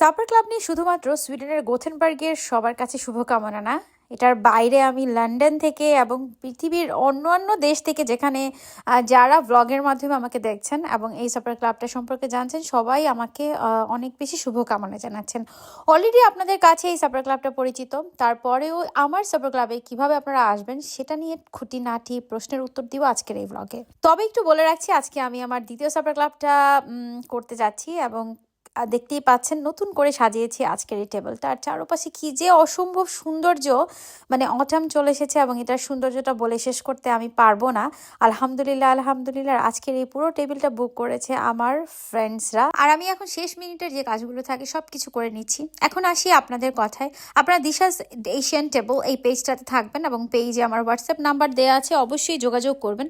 Supper club নিয়ে শুধুমাত্র সুইডেনের গোথেনবার্গের সবার কাছে শুভকামনা না। এটার বাইরে আমি লন্ডন থেকে এবং পৃথিবীর অন্যান্য দেশ থেকে যেখানে যারা ব্লগের মাধ্যমে আমাকে দেখছেন এবং এই সাপার ক্লাবটা সম্পর্কে জানছেন, সবাই আমাকে অনেক বেশি শুভকামনা জানাচ্ছেন। অলরেডি আপনাদের কাছে এই সাপার ক্লাবটা পরিচিত। তারপরেও আমার সাপার ক্লাবে কীভাবে আপনারা আসবেন সেটা নিয়ে খুঁটিনাটি প্রশ্নের উত্তর দিব আজকের এই ব্লগে তবে একটু বলে রাখছি, আজকে আমি আমার দ্বিতীয় সাপার ক্লাবটা করতে যাচ্ছি এবং আর দেখতেই পাচ্ছেন, নতুন করে সাজিয়েছি আজকের এই টেবিলটা। আর চারপাশে কি যে অসম্ভব সৌন্দর্য মানে অটাম চলে এসেছে এবং এটার সৌন্দর্যটা বলে শেষ করতে আমি পারব না। আলহামদুলিল্লাহ আলহামদুলিল্লাহ আজকের এই পুরো টেবিলটা বুক করেছে আমার ফ্রেন্ডসরা আর আমি এখন শেষ মিনিটের যে কাজগুলো থাকে সব কিছু করে নিচ্ছি। এখন আসি আপনাদের কথায়। আপনারা দিশাস এশিয়ান টেবল এই পেজটাতে থাকবেন এবং পেজে আমার হোয়াটসঅ্যাপ নাম্বার দেওয়া আছে, অবশ্যই যোগাযোগ করবেন।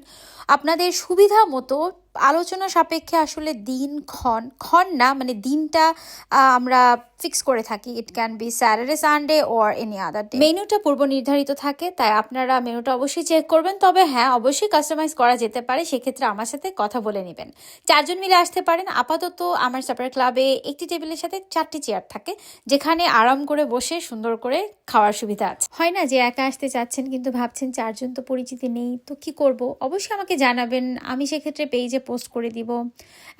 আপনাদের সুবিধা মতো আলোচনা সাপেক্ষে আসলে দিন ক্ষণ ক্ষণ না মানে দিনটা আমরা ফিক্স করে থাকি। It can be Saturday Sunday or any other day মেনুটা পূর্ব নির্ধারিত থাকে তাই আপনারা মেনুটা অবশ্যই চেক করবেন। তবে হ্যাঁ অবশ্যই কাস্টমাইজ করা যেতে পারে সেক্ষেত্রে আমার সাথে কথা বলে নেবেন। চারজন মিলে আসতে পারেন। আপাতত আমার সাপার ক্লাবে একটি টেবিলের সাথে চারটি চেয়ার থাকে যেখানে আরাম করে বসে সুন্দর করে খাওয়ার সুবিধা আছে। হয় না যে একা আসতে চাচ্ছেন কিন্তু ভাবছেন চারজন তো পরিচিতি নেই তো কি করব? অবশ্যই আমাকে জানাবেন আমি সেক্ষেত্রে পেজে পোস্ট করে দিব।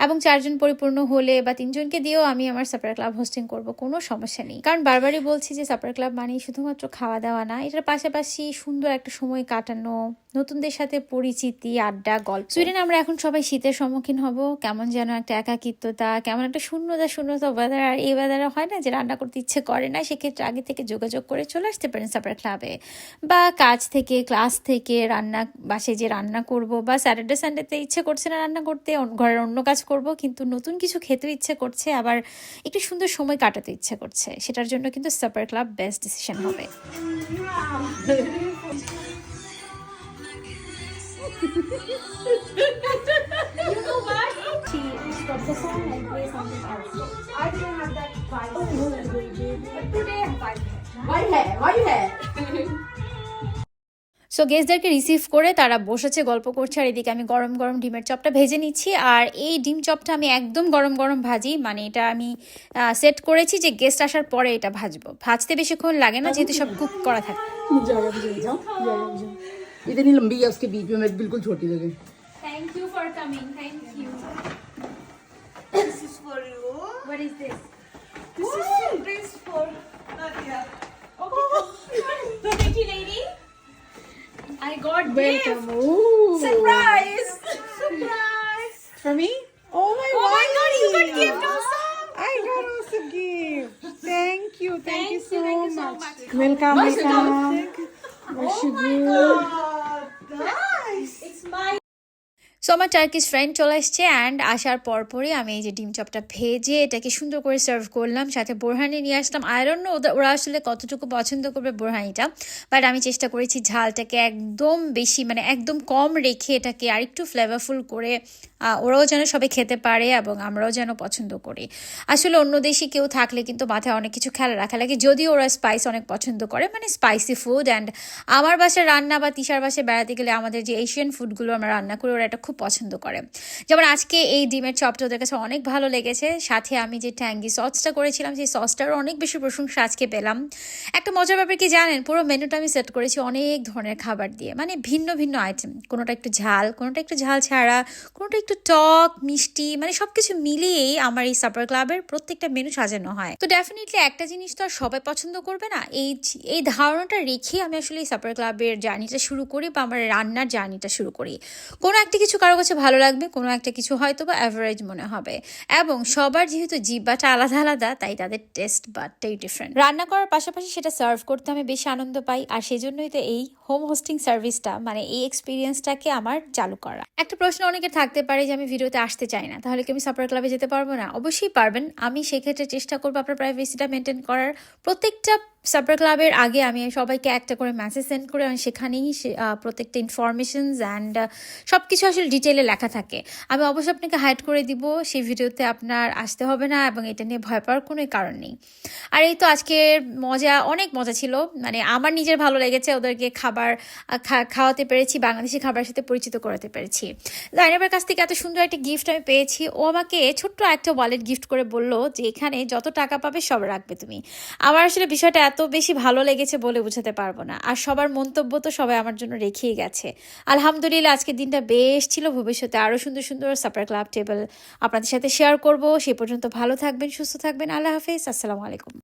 এবং চারজন পরিপূর্ণ হলে বা তিনজনকে দিয়েও আমি আমার সাপার ক্লাব হোস্টিং করব। কোনো সমস্যা নেই। কারণ বারবারই বলছি যে সাপার ক্লাব মানে শুধুমাত্র খাওয়া দাওয়া না, এটার পাশাপাশি সুন্দর একটা সময় কাটানো, নতুনদের সাথে পরিচিতি, আড্ডা, গল্প। সুইডেনে আমরা এখন সবাই শীতের সম্মুখীন হব, কেমন যেন একটা একাকিত্বতা, কেমন একটা শূন্যতা শূন্যতা ওয়েদার আর এই ওয়েদারে হয় না যে রান্না করতে ইচ্ছে করে না, সেক্ষেত্রে আগে থেকে যোগাযোগ করে চলে আসতে পারেন সাপার ক্লাবে বা কাজ থেকে ক্লাস থেকে রান্না বাসে যে রান্না করব, বা স্যাটারডে সানডেতে ইচ্ছে করছে না রান্না করতে ঘরের অন্য কাজ করব, কিন্তু নতুন কিছু খেতে ইচ্ছে করছে, আবার একটু সুন্দর সময় কাটাতে খেতে ইচ্ছা করছে সেটার জন্য কিন্তু সাপার ক্লাব বেস্ট ডিসিশন হবে oh, Why hair? Why hair? So গেস্টদেরকে রিসিভ করে তারা বসেছে গল্প করছে আর এদিকে আমি গরম গরম ডিমের চপটা ভেজে নিচ্ছি আর এই ডিম চপটা আমি একদম গরম গরম ভাজি মানে এটা আমি সেট করেছি যে গেস্ট আসার পরে এটা ভাজবো ভাজতে বেশিক্ষণ লাগে না যেহেতু সব কুক করা থাকে जाएगा मुझे जाओ जाएगा मुझे इतनी लंबी है उसके बीच में मैं बिल्कुल छोटी लगे thank you for coming thank you This is for you. What is this This is surprise for Nadia. Okay. God Welcome. gift. Ooh. Surprise. Surprise. For me? Oh my, God! oh my God, you got gift also. I got also gift. Thank you. Thank, thank you, so, you, thank much. you so much. Welcome, Welcome. Welcome. Worship oh my. God. So আমার Turkish friend চলে এসছে and আসার পরপরই আমি এই যে ডিম চপটা ভেজে এটাকে সুন্দর করে সার্ভ করলাম, সাথে বোরহানি নিয়ে আসলাম। আয়রন ওরা আসলে কতটুকু পছন্দ করবে বোরহানিটা বাট আমি চেষ্টা করেছি ঝালটাকে একদম বেশি মানে একদম কম রেখে এটাকে আরেকটু ফ্লেভারফুল করে ওরাও যেন সবাই খেতে পারে এবং আমরাও যেন পছন্দ করি। আসলে অন্য দেশে কেউ থাকলে কিন্তু মাথায় অনেক কিছু খেয়াল রাখা লাগে, যদিও ওরা স্পাইস অনেক পছন্দ করে মানে স্পাইসি ফুড অ্যান্ড আমার বাসায় রান্না বা তিশার বাসায় বেড়াতে গেলে আমাদের যে এশিয়ান ফুডগুলো আমরা রান্না করি, ওরা এটা খুব পছন্দ করে। যেমন আজকে এই ডিমের চপটা ওদের কাছে অনেক ভালো লেগেছে। সাথে আমি যে ট্যাঙ্গি সসটা করেছিলাম, সেই সসটারও অনেক বেশি প্রশংসা আজকে পেলাম। একটা মজার ব্যাপার কি জানেন? পুরো মেনুটা আমি সেট করেছি অনেক ধরনের খাবার দিয়ে। মানে ভিন্ন ভিন্ন আইটেম কোনোটা একটু ঝাল, কোনোটা একটু ঝাল ছাড়া, কোনোটা একটু টক, মিষ্টি মানে সবকিছু মিলিয়েই আমার এই সাপার ক্লাবের প্রত্যেকটা মেনু সাজানো হয়। তো ডেফিনেটলি একটা জিনিস তো আর সবাই পছন্দ করবে না। এই এই ধারণাটা রেখে আমি আসলে এই সাপার ক্লাবের জার্নিটা শুরু করি বা আমার রান্নার জার্নিটা শুরু করি। কোনো একটা কিছু কারও কাছে ভালো লাগবে, কোনো একটা কিছু হয়তো বা অ্যাভারেজ মনে হবে। এবং সবার যেহেতু জিব্বাটা আলাদা আলাদা, তাই তাদের টেস্ট বাটটাই ডিফারেন্ট রান্না করার পাশাপাশি সেটা সার্ভ করতে আমি বেশি আনন্দ পাই, আর সেজন্যই তো এই হোম হোস্টিং সার্ভিসটা মানে এই এক্সপিরিয়েন্সটাকে আমার চালু করা। একটা প্রশ্ন অনেকে থাকতে পারে যে আমি ভিডিওতে আসতে চাই না, তাহলে কি আমি সাপার ক্লাবে যেতে পারব না? অবশ্যই পারবেন। আমি সেক্ষেত্রে চেষ্টা করব আপনার প্রাইভেসিটা মেনটেন করার। প্রত্যেকটা সাপার ক্লাবের আগে আমি সবাইকে একটা করে মেসেজ সেন্ড করে আমি সেখানেই প্রত্যেকটা ইনফরমেশনস অ্যান্ড সব কিছু আসলে ডিটেলে লেখা থাকে। আমি অবশ্যই আপনাকে হাইড করে দিব, সেই ভিডিওতে আপনার আসতে হবে না এবং এটা নিয়ে ভয় পাওয়ার কোনো কারণ নেই। আর এই তো আজকের মজা, অনেক মজা ছিল। মানে আমার নিজের ভালো লেগেছে, ওদেরকে খাবার খাওয়াতে পেরেছি, বাংলাদেশি খাবারের সাথে পরিচিত করাতে পেরেছি। জাইনাবের কাছ থেকে এত সুন্দর একটা গিফট আমি পেয়েছি। ও আমাকে ছোট্ট একটা ওয়ালেট গিফট করে বলল যে, এখানে যত টাকা পাবে সব রাখবে তুমি। আমার আসলে বিষয়টা এত বেশি ভালো লেগেছে বলে বোঝাতে পারব না। আর সবার মন্তব্য তো সবাই আমার জন্য রেখেই গেছে। আলহামদুলিল্লাহ, আজকের দিনটা বেশ ছিল, ভবিষ্যতে আরও সুন্দর সুন্দর সাপার ক্লাব টেবিল আপনাদের সাথে শেয়ার করব। সে পর্যন্ত ভালো থাকবেন, সুস্থ থাকবেন। আল্লাহ হাফিজ, আসসালামু আলাইকুম।